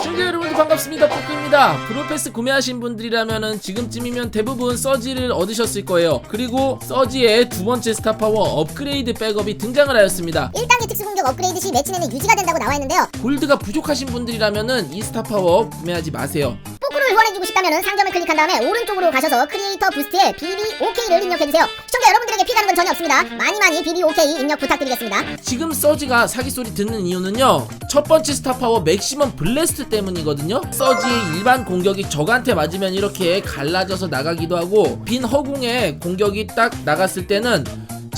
시청자 여러분들 반갑습니다. 포크입니다. 프로패스 구매하신 분들이라면은 지금쯤이면 대부분 서지를 얻으셨을 거예요. 그리고 서지의 두 번째 스타파워 업그레이드 백업이 등장을 하였습니다. 1단계 특수공격 업그레이드 시 매치 내내 유지가 된다고 나와 있는데요. 골드가 부족하신 분들이라면은 이 스타파워 구매하지 마세요. 포크를 후원해주고 싶다면 상점을 클릭한 다음에 오른쪽으로 가셔서 크리에이터 부스트에 BBOK를 입력해주세요. 피 가는 건 전혀 없습니다. 많이 많이 BBOK 입력 부탁드리겠습니다. 지금 서지가 사기 소리 듣는 이유는요 첫 번째 스타파워 맥시멈 블래스트 때문이거든요 서지의 일반 공격이 적한테 맞으면 이렇게 갈라져서 나가기도 하고 빈 허공에 공격이 딱 나갔을 때는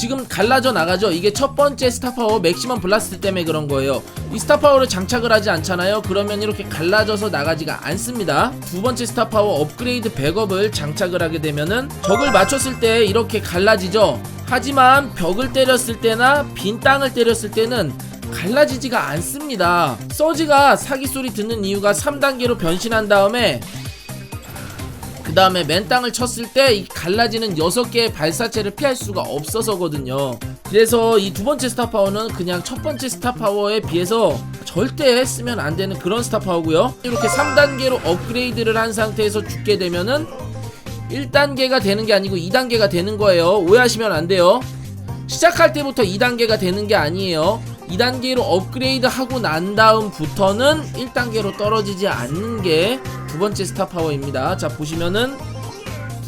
지금 갈라져 나가죠. 이게 첫 번째 스타파워 맥시멈 블라스트 때문에 그런 거예요. 이 스타파워를 장착을 하지 않잖아요. 그러면 이렇게 갈라져서 나가지가 않습니다. 두 번째 스타파워 업그레이드 백업을 장착을 하게 되면은 적을 맞췄을 때 이렇게 갈라지죠. 하지만 벽을 때렸을 때나 빈 땅을 때렸을 때는 갈라지지가 않습니다. 서지가 사기 소리 듣는 이유가 3단계로 변신한 다음에 그 다음에 맨 땅을 쳤을 때 이 갈라지는 6개의 발사체를 피할 수가 없어서거든요. 그래서 이 두 번째 스타 파워는 그냥 첫 번째 스타 파워에 비해서 절대 쓰면 안 되는 그런 스타 파워고요. 이렇게 3단계로 업그레이드를 한 상태에서 죽게 되면은 1단계가 되는 게 아니고 2단계가 되는 거예요. 오해하시면 안 돼요. 시작할 때부터 2단계가 되는 게 아니에요. 2단계로 업그레이드 하고 난 다음부터는 1단계로 떨어지지 않는 게 두 번째 스타 파워입니다. 자, 보시면은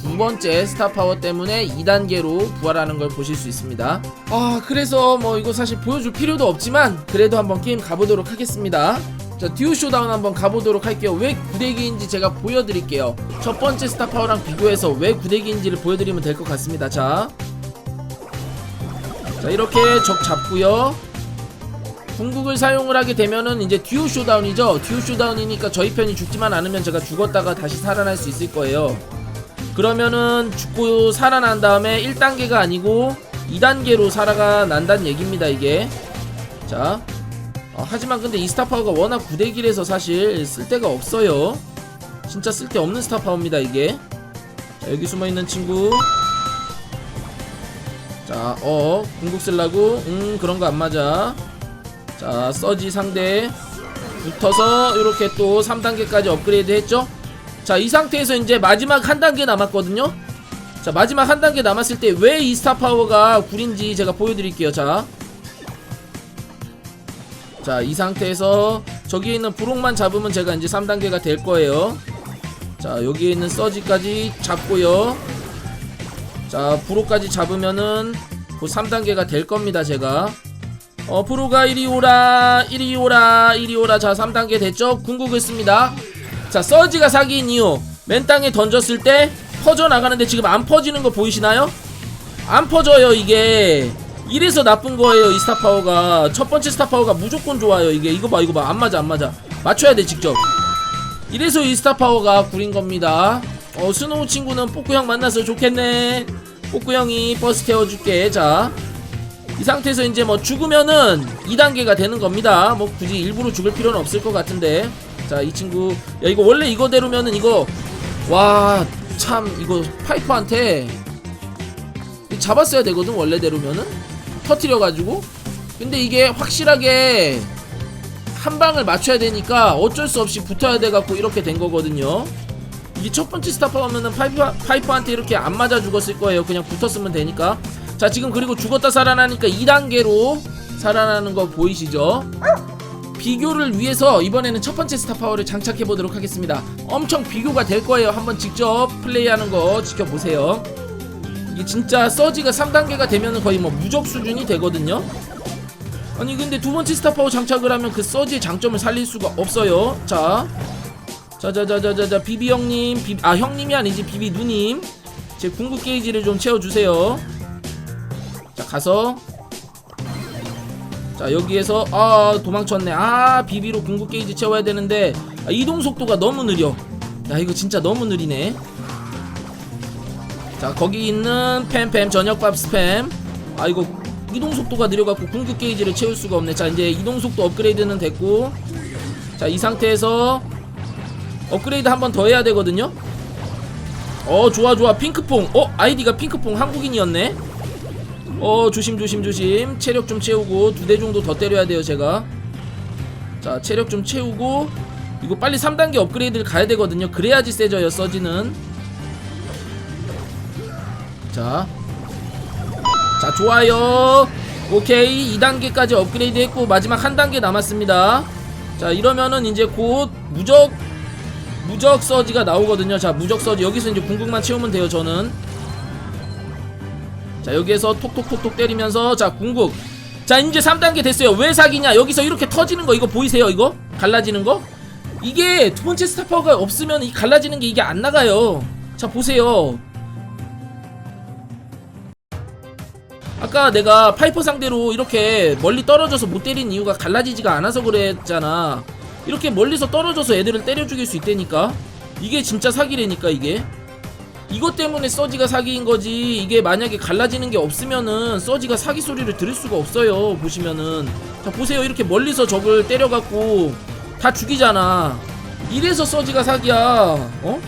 두 번째 스타 파워 때문에 2단계로 부활하는 걸 보실 수 있습니다. 아, 그래서 뭐 이거 사실 보여줄 필요도 없지만 그래도 한번 게임 가보도록 하겠습니다. 자, 듀오 쇼다운 한번 가보도록 할게요. 왜 구대기인지 제가 보여드릴게요. 첫 번째 스타 파워랑 비교해서 왜 구대기인지를 보여드리면 될 것 같습니다. 자, 자 이렇게 적 잡고요 궁극을 사용을 하게 되면은 이제 듀오 쇼다운이죠. 듀오 쇼다운이니까 저희 편이 죽지만 않으면 제가 죽었다가 다시 살아날 수 있을 거예요. 그러면은 죽고 살아난 다음에 1단계가 아니고 2단계로 살아가 난다는 얘기입니다 이게. 자 어, 하지만 근데 이 스타파워가 워낙 구대기라서 사실 쓸데가 없어요. 진짜 쓸데없는 스타파워입니다 이게. 자 여기 숨어있는 친구. 자, 어, 궁극 쓸라고? 음, 그런 거 안 맞아. 자, 서지 상대 붙어서 이렇게 또 3단계까지 업그레이드 했죠? 자, 이 상태에서 이제 마지막 한 단계 남았거든요? 자, 마지막 한 단계 남았을 때 왜 이 스타 파워가 굴인지 제가 보여드릴게요. 자. 자, 이 상태에서 저기에 있는 브록만 잡으면 제가 이제 3단계가 될 거예요. 자, 여기에 있는 서지까지 잡고요. 자 프로까지 잡으면은 그 3단계가 될 겁니다 제가 어 프로가 이리 오라 이리 오라 이리 오라. 자 3단계 됐죠? 궁극을 씁니다. 자 서지가 사기인 이유 맨 땅에 던졌을 때 퍼져나가는데 지금 안 퍼지는 거 보이시나요? 안 퍼져요 이게. 이래서 나쁜 거예요 이 스타파워가. 첫 번째 스타파워가 무조건 좋아요 이게. 이거 봐 이거 봐. 안 맞아 안 맞아. 맞춰야 돼 직접. 이래서 이 스타파워가 구린 겁니다. 어 스노우 친구는 뽀꾸 형 만나서 좋겠네. 뽀꾸 형이 버스 태워줄게. 자 이 상태에서 이제 뭐 죽으면은 2단계가 되는 겁니다. 뭐 굳이 일부러 죽을 필요는 없을 것 같은데. 자 이 친구. 야 이거 원래 이거대로면은 이거 와 참 이거 파이퍼한테 잡았어야 되거든 원래대로면은. 터트려가지고. 근데 이게 확실하게 한 방을 맞춰야 되니까 어쩔 수 없이 붙어야 돼갖고 이렇게 된 거거든요. 이게 첫 번째 스타파워면은 파이프, 파이프한테 이렇게 안 맞아 죽었을 거예요. 그냥 붙었으면 되니까. 자, 지금 그리고 죽었다 살아나니까 2단계로 살아나는 거 보이시죠? 비교를 위해서 이번에는 첫 번째 스타파워를 장착해 보도록 하겠습니다. 엄청 비교가 될 거예요. 한번 직접 플레이하는 거 지켜보세요. 이게 진짜 서지가 3단계가 되면 거의 뭐 무적 수준이 되거든요. 아니 근데 두 번째 스타파워 장착을 하면 그 서지의 장점을 살릴 수가 없어요. 자, 자자자자자자 비비 형님 비, 아 형님이 아니지 비비 누님 제 궁극 게이지를 좀 채워주세요 자 가서. 자 여기에서 아 도망쳤네. 아 비비로 궁극 게이지 채워야 되는데 아, 이동 속도가 너무 느려. 야 이거 진짜 너무 느리네. 자 거기 있는 팸팸 저녁밥 스팸. 아 이거 이동 속도가 느려갖고 궁극 게이지를 채울 수가 없네. 자 이제 이동 속도 업그레이드는 됐고. 자 이 상태에서 업그레이드 한 번 더 해야 되거든요. 어 좋아 좋아. 핑크퐁. 어 아이디가 핑크퐁 한국인이었네. 어 조심 조심 조심. 체력 좀 채우고 두 대 정도 더 때려야 돼요 제가. 자 체력 좀 채우고 이거 빨리 3단계 업그레이드를 가야 되거든요 그래야지 세져요 서지는 자. 자, 좋아요. 오케이. 2단계까지 업그레이드 했고, 마지막 한 단계 남았습니다. 자, 이러면은 이제 곧 무적, 무적 서지가 나오거든요. 자, 무적 서지. 여기서 이제 궁극만 채우면 돼요, 저는. 자, 여기에서 톡톡톡톡 때리면서, 자, 궁극. 자, 이제 3단계 됐어요. 왜 사기냐? 여기서 이렇게 터지는 거, 이거 보이세요, 이거? 갈라지는 거? 이게 두 번째 스타파워가 없으면 이 갈라지는 게 이게 안 나가요. 자, 보세요. 아까 내가 파이퍼 상대로 이렇게 멀리 떨어져서 못 때린 이유가 갈라지지가 않아서 그랬잖아. 이렇게 멀리서 떨어져서 애들을 때려 죽일 수 있다니까. 이게 진짜 사기라니까 이게. 이것 때문에 서지가 사기인 거지. 이게 만약에 갈라지는 게 없으면은 서지가 사기 소리를 들을 수가 없어요. 보시면은. 자, 보세요. 이렇게 멀리서 적을 때려갖고 다 죽이잖아. 이래서 서지가 사기야. 어?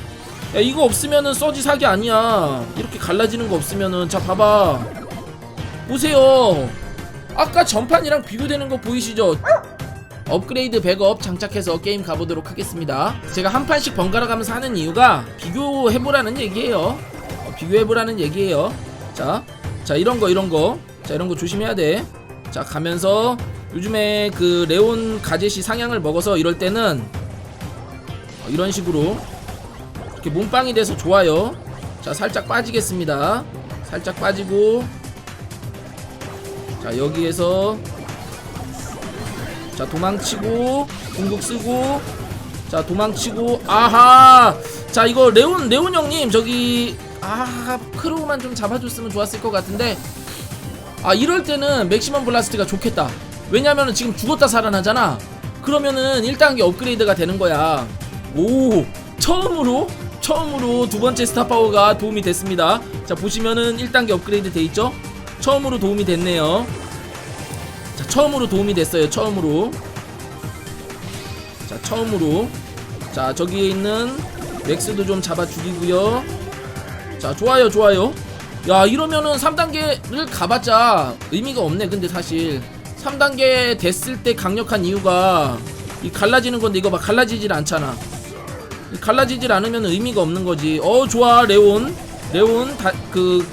야, 이거 없으면은 서지 사기 아니야. 이렇게 갈라지는 거 없으면은. 자, 봐봐. 보세요. 아까 전판이랑 비교되는 거 보이시죠? 업그레이드 백업 장착해서 게임 가보도록 하겠습니다. 제가 한 판씩 번갈아 가면서 하는 이유가 비교해보라는 얘기예요. 어, 비교해보라는 얘기예요. 자, 자 이런 거 이런 거, 자 이런 거 조심해야 돼. 자 가면서 요즘에 그 레온 가젯이 상향을 먹어서 이럴 때는 어, 이런 식으로 이렇게 몸빵이 돼서 좋아요. 자 살짝 빠지겠습니다. 살짝 빠지고 자 여기에서 자 도망치고 궁극 쓰고 자 도망치고 아하! 자 이거 레온 레온 형님 저기 아 크로우만 좀 잡아줬으면 좋았을 것 같은데 아 이럴 때는 맥시멈 블라스트가 좋겠다. 왜냐면은 지금 죽었다 살아나잖아. 그러면은 1단계 업그레이드가 되는 거야. 오 처음으로 처음으로 두 번째 스타 파워가 도움이 됐습니다. 자 보시면은 1단계 업그레이드 돼 있죠? 처음으로 도움이 됐네요. 자, 처음으로 도움이 됐어요. 처음으로. 자, 처음으로. 자, 저기에 있는 맥스도 좀 잡아 죽이고요. 자, 좋아요, 좋아요. 야, 이러면은 3단계를 가봤자 의미가 없네. 근데 사실 3단계 됐을 때 강력한 이유가 이 갈라지는 건데 이거 막 갈라지질 않잖아. 이 갈라지질 않으면 의미가 없는 거지. 어, 좋아, 레온. 레온 다, 그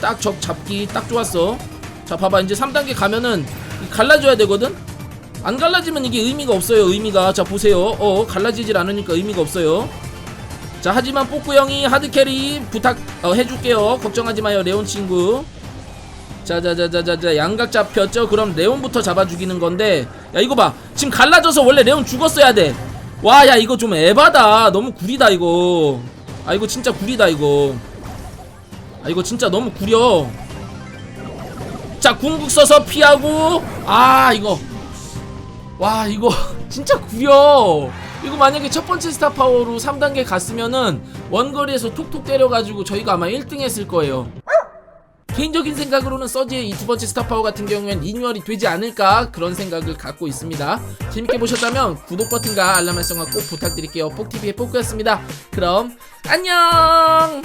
딱 적 잡기 딱 좋았어. 자, 봐봐. 이제 3단계 가면은 이 갈라져야 되거든? 안 갈라지면 이게 의미가 없어요. 의미가. 자, 보세요. 어, 갈라지질 않으니까 의미가 없어요. 자, 하지만 뽀꾸 형이 하드캐리 부탁 어, 해줄게요. 걱정하지 마요. 레온 친구. 자자자자자자 양각 잡혔죠? 그럼 레온부터 잡아 죽이는 건데 야 이거 봐 지금 갈라져서 원래 레온 죽었어야 돼와 야 이거 좀 에바다 너무 구리다 이거 아 이거 진짜 구리다 이거 아 이거 진짜 너무 구려 자 궁극 써서 피하고. 아 이거. 와 이거 진짜 구려. 이거 만약에 첫 번째 스타 파워로 3단계 갔으면은 원거리에서 톡톡 때려가지고 저희가 아마 1등 했을 거예요. 개인적인 생각으로는 서지의 이 두 번째 스타 파워 같은 경우엔 리뉴얼이 되지 않을까 그런 생각을 갖고 있습니다. 재밌게 보셨다면 구독 버튼과 알람 설정과 꼭 부탁드릴게요. 뽁TV의 뽁이었습니다. 그럼 안녕